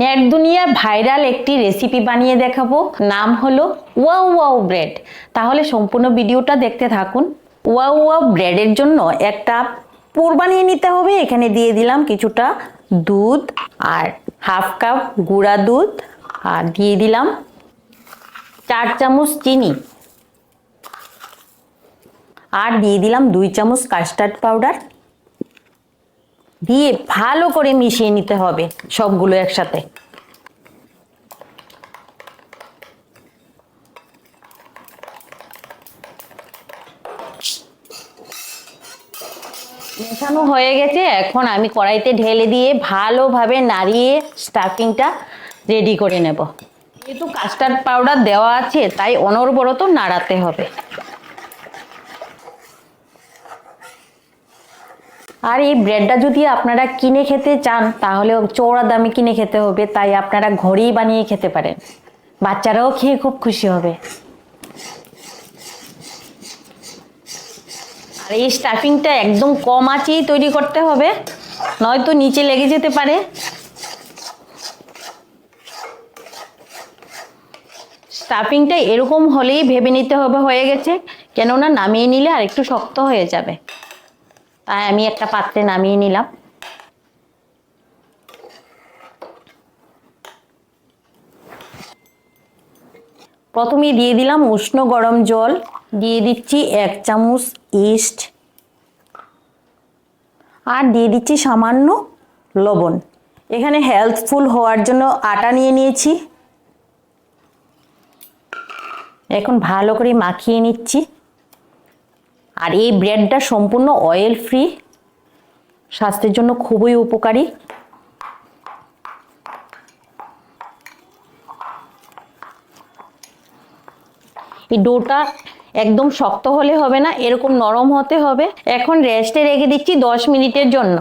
Net দুনিয়া viral একটি recipe বানিয়ে দেখাবো। নাম হলো ওয়াও ওয়াও ব্রেড। তাহলে সম্পূর্ণ ভিডিওটা দেখতে থাকুন। ওয়াও ওয়াও ব্রেডের জন্য একটা পুর বানিয়ে নিতে হবে। এখানে দিয়ে দিলাম কিছুটা দুধ আর হাফ কাপ গুঁড়া দুধ আর দিয়ে দিলাম চার চামচ চিনি। আর দিয়ে দিলাম দুই চামচ কাস্টার্ড পাউডার। দিয়ে ভালো করে মিশিয়ে নিতে হবে সবগুলো একসাথে। মেশানো হয়ে গেছে। এখন আমি কড়াইতে ঢেলে দিয়ে ভালোভাবে নাড়িয়ে স্টাফিংটা রেডি করে নেব। যেহেতু কাস্টার্ড পাউডার দেওয়া আছে, তাই অনর্বরত নাড়াতে হবে। আর এই ব্রেডটা যদি আপনারা কিনে খেতে চান, তাহলে চৌড়া দামে কিনে খেতে হবে, তাই আপনারা ঘরেই বানিয়ে খেতে পারেন। বাচ্চারাও খেয়ে খুব খুশি হবে। আর এই স্টাফিংটা একদম কম আঁচেই তৈরি করতে হবে, নয়তো নিচে লেগে যেতে পারে। স্টাফিংটা এরকম হলেই ভেবে নিতে হবে হয়ে গেছে, কেননা নামিয়ে নিলে আর একটু শক্ত হয়ে যাবে। তাই আমি একটা পাত্রে নামিয়ে নিলাম। প্রথমে দিয়ে দিলাম উষ্ণ গরম জল। দিয়ে দিচ্ছি এক চামচ ইস্ট আর দিয়ে দিচ্ছি সামান্য লবণ। এখানে হেলথফুল হওয়ার জন্য আটা নিয়ে নিয়েছি। এখন ভালো করে মাখিয়ে নিচ্ছি। আর এই ব্রেডটা সম্পূর্ণ অয়েল ফ্রি স্বাস্থ্যের জন্য খুবই উপকারী। এই ডোটা একদম শক্ত হলে হবে না, এরকম নরম হতে হবে। এখন রেস্টে রেখে দিচ্ছি দশ মিনিটের জন্য।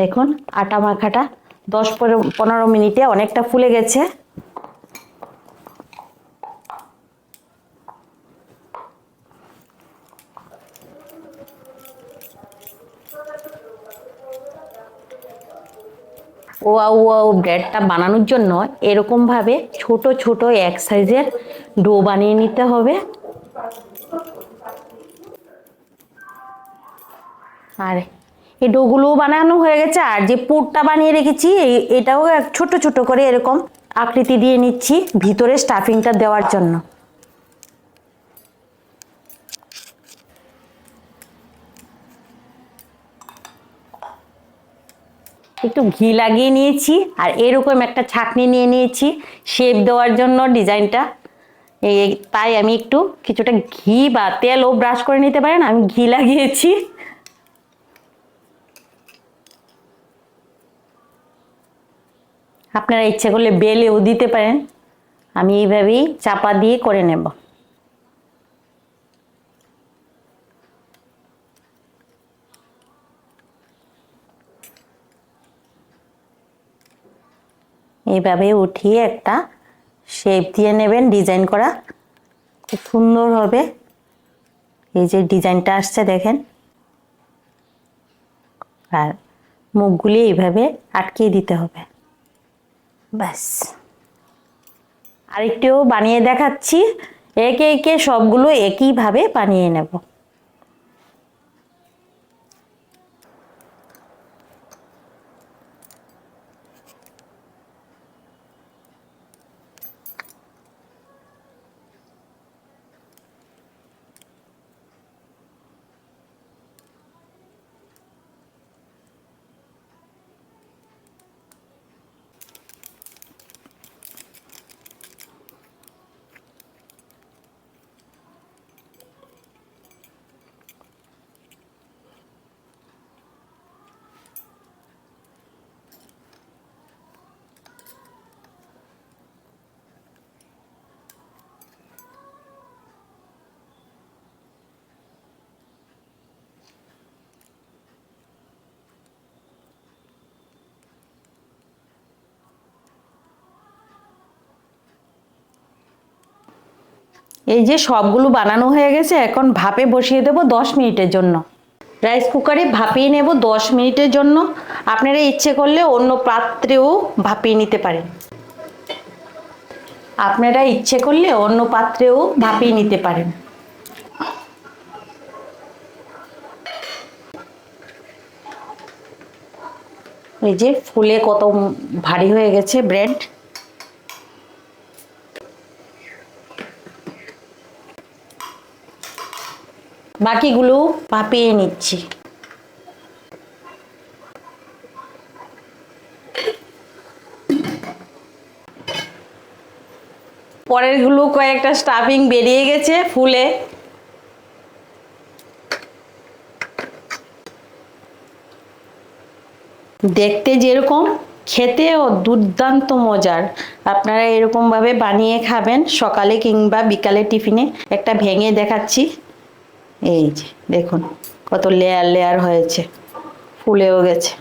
দেখুন, আটা মাখাটা দশ পনেরো মিনিটে অনেকটা ফুলে গেছে। ওয়াও ওয়াও ব্রেডটা বানানোর জন্য এরকমভাবে ছোট ছোট এক সাইজের ডো বানিয়ে নিতে হবে। আর এই ডোগুলোও বানানো হয়ে গেছে, আর যে পুরটা বানিয়ে রেখেছি এটাও ছোট ছোট করে এরকম আকৃতি দিয়ে নিচ্ছি ভিতরে স্টাফিংটা দেওয়ার জন্য। একটু ঘি লাগিয়ে নিয়েছি আর এরকম একটা ছাকনি নিয়ে নিয়েছি। শেপ দেওয়ার জন্য ডিজাইনটা। এই তাই আমি একটু কিছুটা ঘি বা তেলও ব্রাশ করে নিতে পারেন, আমি ঘি লাগিয়েছি। আপনারা ইচ্ছে করলে বেলেও দিতে পারেন। আমি এইভাবেই চাপা দিয়ে করে নেব। এইভাবে উঠিয়ে একটা শেপ দিয়ে নেবেন ডিজাইন করা। খুব সুন্দর হবে। এই যে ডিজাইনটা আসছে, দেখেন। আর মুখগুলি এইভাবে আটকিয়ে দিতে হবে। ব্যাস। আরেকটিও বানিয়ে দেখাচ্ছি। একে একে সবগুলো একইভাবে বানিয়ে নেব। এই যে সবগুলো বানানো হয়ে গেছে, এখন ভাপে বসিয়ে দেবো দশ মিনিটের জন্য। রাইস কুকারে ভাপিয়ে নেব দশ মিনিটের জন্য। আপনারা ইচ্ছে করলে অন্য পাত্রেও ভাপিয়ে নিতে পারেন। আপনারা ইচ্ছে করলে অন্য পাত্রেও ভাপিয়ে নিতে পারেন। এই যে ফুলে কত ভারী হয়ে গেছে ব্রেড। বাকিগুলো ভাপিয়ে নিচ্ছি। পরেরগুলো কয়েকটা স্টাফিং বেরিয়ে গেছে ফুলে। দেখতে যেরকম, খেতেও দুর্দান্ত মজার। আপনারা এরকমভাবে বানিয়ে খাবেন, সকালে কিংবা বিকালে টিফিনে। একটা ভেঙে দেখাচ্ছি। এই যে দেখুন কত লেয়ার লেয়ার হয়েছে ফুলেও গেছে।